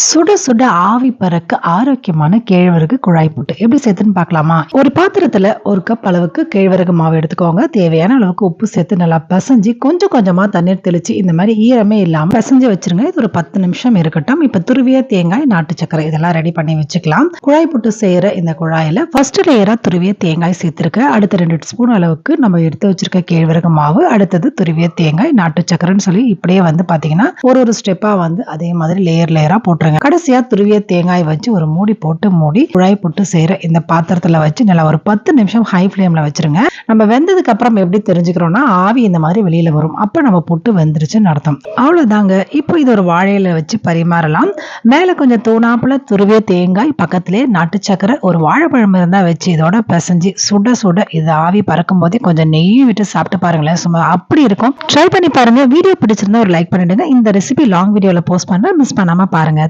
சுட சுட ஆவி பறக்க ஆரோக்கியமான கேழ்வரகு குழாய் புட்டு எப்படி சேர்த்துன்னு பார்க்கலாமா? ஒரு பாத்திரத்துல ஒரு கப் அளவுக்கு கேழ்வரகு மாவு எடுத்துக்கோங்க. தேவையான அளவுக்கு உப்பு சேர்த்து நல்லா பசஞ்சு கொஞ்சம் கொஞ்சமா தண்ணீர் தெளிச்சு இந்த மாதிரி ஈரமே இல்லாம பசஞ்சு வச்சிருங்க. இது ஒரு பத்து நிமிஷம் இருக்கட்டும். இப்ப துருவிய தேங்காய் நாட்டு சக்கரை இதெல்லாம் ரெடி பண்ணி வச்சுக்கலாம். குழாய் புட்டு செய்யற இந்த குழாயில ஃபர்ஸ்ட் லேயரா துருவிய தேங்காய் சேர்த்திருக்க. அடுத்த ரெண்டு ஸ்பூன் அளவுக்கு நம்ம எடுத்து வச்சிருக்க கேழ்வரகு மாவு அடுத்தது துருவிய தேங்காய் நாட்டு சக்கரைன்னு சொல்லி இப்படியே வந்து பாத்தீங்கன்னா ஒரு ஒரு ஸ்டெப்பா வந்து அதே மாதிரி லேயர் லேயரா போட்டுருங்க. கடைசியா துருவிய தேங்காய் வச்சு ஒரு மூடி போட்டு மூடி குழாய் போட்டு செய்யற இந்த பாத்திரத்துல வச்சு நல்லா ஒரு பத்து நிமிஷம் ஹை ஃப்ளேம்ல வச்சிருங்க. நம்ம வெந்ததுக்கு அப்புறம் எப்படி தெரிஞ்சுக்கிறோம்னா ஆவி இந்த மாதிரி வெளியில வரும். அப்ப நம்ம புட்டு வெந்துருச்சுன்னு அர்த்தம். அவ்வளவுதாங்க. இப்போ இது ஒரு வாழையில வச்சு பரிமாறலாம். மேல கொஞ்சம் தூணாப்புல துருவிய தேங்காய் பக்கத்திலே நாட்டு சக்கரை ஒரு வாழைப்பழம் இருந்தா வச்சு இதோட பிசைஞ்சு சுட சுட இது ஆவி பறக்கும் போதே கொஞ்சம் நெய் விட்டு சாப்பிட்டு பாருங்களேன். சும்மா அப்படி இருக்கும். ட்ரை பண்ணி பாருங்க. வீடியோ பிடிச்சிருந்தா ஒரு லைக் பண்ணிடுங்க. இந்த ரெசிபி லாங் வீடியோல போஸ்ட் பண்றேன் மிஸ் பண்ணாம பாருங்க.